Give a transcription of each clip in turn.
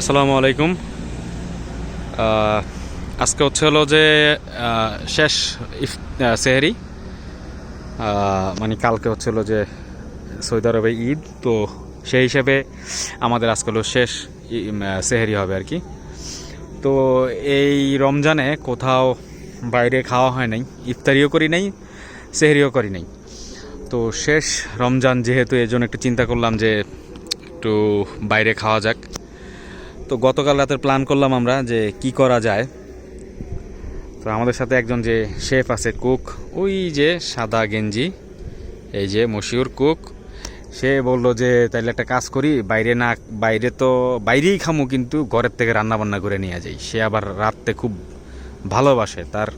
আসসালামু আলাইকুম। আজকে হচ্ছে হলো যে শেষ ইফ সেহরি। মানে কালকে হচ্ছে হলো যে সৌদি আরবে ঈদ, তো সেই হিসেবে আমাদের আজকে হলো শেষ সেহরি হবে আর কি। তো এই রমজানে কোথাও বাইরে খাওয়া হয় নাই, ইফতারিও করি নাই, সেহরিও করি নাই। তো শেষ রমজান যেহেতু এই জন্য একটু চিন্তা করলাম যে একটু বাইরে খাওয়া যাক। তো গতকাল রাতের প্ল্যান করলাম আমরা যে কি করা যায়। তো আমাদের সাথে একজন যে শেফ আছে কুক ওই যে সাদা গেঞ্জি, এই যে মশিউর কুক সে বলল যে, তাইলে একটা কাজ করি, বাইরে না, বাইরে তো বাইরেই খামু, কিন্তু ঘরের থেকে রান্না বান্না করে নিয়ে যাই। সে আবার রাত্রে খুব ভালোবাসে, তার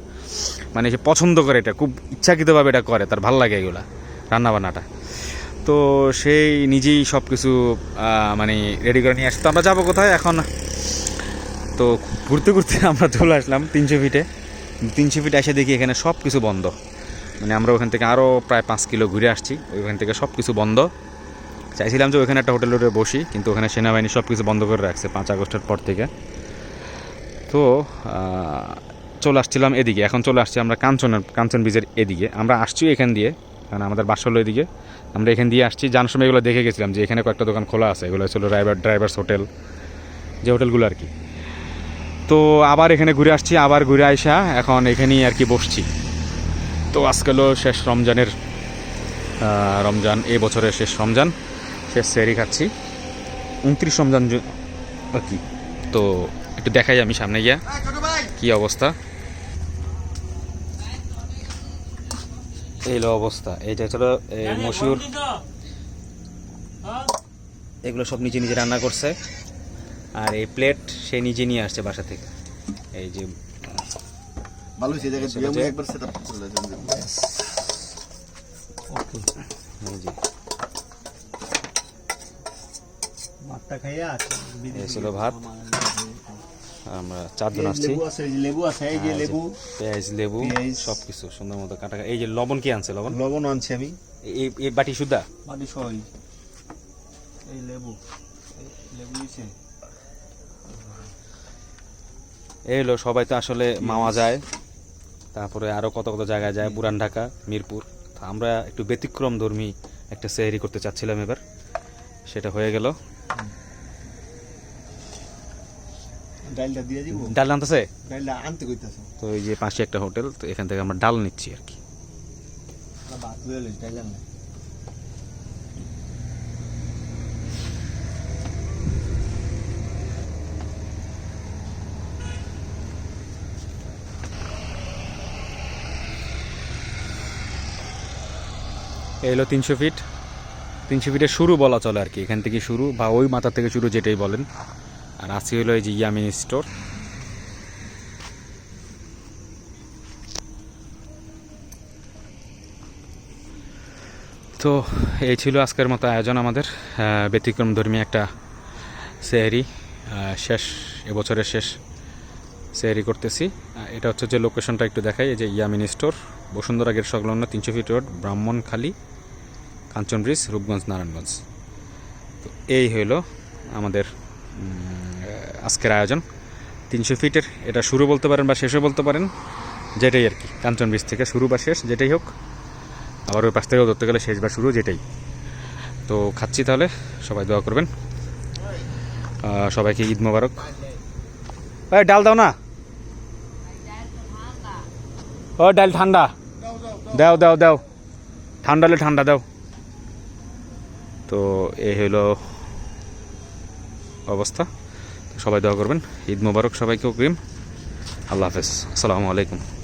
মানে সে পছন্দ করে এটা, খুব ইচ্ছাকৃতভাবে এটা করে, তার ভালো লাগে এগুলা রান্না বান্নাটা তো সেই নিজেই সব কিছু মানে রেডি করে নিয়ে আসতো আমরা যাব কোথায়? এখন তো ঘুরতে ঘুরতে আমরা চলে আসলাম তিনশো ফিটে। তিনশো ফিটে এসে দেখি এখানে সব কিছু বন্ধ। মানে আমরা ওখান থেকে আরও প্রায় পাঁচ কিলো ঘুরে আসছি। ওইখান থেকে সব কিছু বন্ধ। চাইছিলাম যে ওখানে একটা হোটেলে উঠে বসি, কিন্তু ওখানে সেনাবাহিনী সব কিছু বন্ধ করে রাখছে পাঁচ আগস্টের পর থেকে। তো চলে আসছিলাম এদিকে। এখন চলে আসছি আমরা কাঞ্চনের, কাঞ্চন ব্রিজের এদিকে। আমরা আসছি এখান দিয়ে। কারণ আমাদের বাসা হলো এদিকে। আমরা এখান দিয়ে আসছি। জানার সময় এগুলো দেখে গেছিলাম যে এখানে কয়েকটা দোকান খোলা আছে। এগুলো ছিল ড্রাইভার ড্রাইভার্স হোটেল যে হোটেলগুলো আর কি। তো আবার এখানে ঘুরে আসছি আবার ঘুরে আইসা এখন এখানেই আর কি বসছি। তো আজকে হলো শেষ রমজানের রমজান এ বছরের শেষ রমজান। শেষ সেরি খাচ্ছি। উনত্রিশ রমজান আর কি। তো একটু দেখাই আমি সামনে গিয়া। কি অবস্থা? এই অবস্থা এইটা হচ্ছিল মশিউর। এগুলো সব নিজে নিজে রান্না করছে। আর এই প্লেট সে নিজে নিয়ে আসছে বাসা থেকে। এই যে ছিল ভাত। আমরা চারজন আসছি। লেবু আছে এই যে লেবু আছে এই যে আর এই যে লেবু পেঁয়াজ লেবু সব কিছু সুন্দর মতো কাটা এই যে লবণ কি আনছে লবণ? লবণ আনছি আমি। এই এই বাটি সুদ্ধা? মাটি সই এই। লেবু লেবু নিছে এই হলো সবাই তো আসলে মামা যায়। তারপরে আরও কত কত জায়গায় যায় পুরান ঢাকা মিরপুর। আমরা একটু ব্যতিক্রম ধর্মী একটা সেহরি করতে চাচ্ছিলাম এবার। সেটা হয়ে গেল। ডালটা দিয়ে দিব। ডাল আনতেছে? ডালটা আনতে কইতাছে। তো এই যে পাশে একটা হোটেল তো এখান থেকে আমরা ডাল নিচ্ছি আর কি। ভাত ডাল হলো তিনশো ফিট। তিনশো ফিটের শুরু বলা চলে আর কি এখান থেকে শুরু বা ওই মাথা থেকে শুরু যেটাই বলেন। আর আজকে হলো এই যে ইয়ামিন স্টোর। তো এই ছিল আজকের মতো আয়োজন আমাদের। ব্যতিক্রম ধর্মী একটা সেহরি শেষ, এবছরের শেষ সেহরি করতেছি। এটা হচ্ছে যে লোকেশনটা একটু দেখাই, এই যে ইয়ামিন স্টোর বসুন্ধরা গেট সংলগ্ন তিনশো feet road, Brahmankhali Kanchan bridge Rupganj, Narayanganj. তো এই হইল আমাদের আজকের আয়োজন। তিনশো ফিটের, এটা শুরু বলতে পারেন বা শেষও বলতে পারেন, যেটাই আর কি। কাঞ্চন ব্রিজ থেকে শুরু বা শেষ, যেটাই হোক। আবার ওই পাশ থেকেও ধরতে গেলে শেষ বা শুরু, যেটাই। তো খাচ্ছি তাহলে, সবাই দোয়া করবেন। সবাইকে ঈদ মোবারক। ওই ডাল দাও না। ও, ডাল ঠান্ডা। দাও দাও দাও। ঠান্ডা হলে ঠান্ডা দাও। তো এই হলো অবস্থা। সবাই দোয়া করবেন। ঈদ মুবারক সবাইকে অগ্রিম আল্লাহ হাফেজ। আসসালামু আলাইকুম।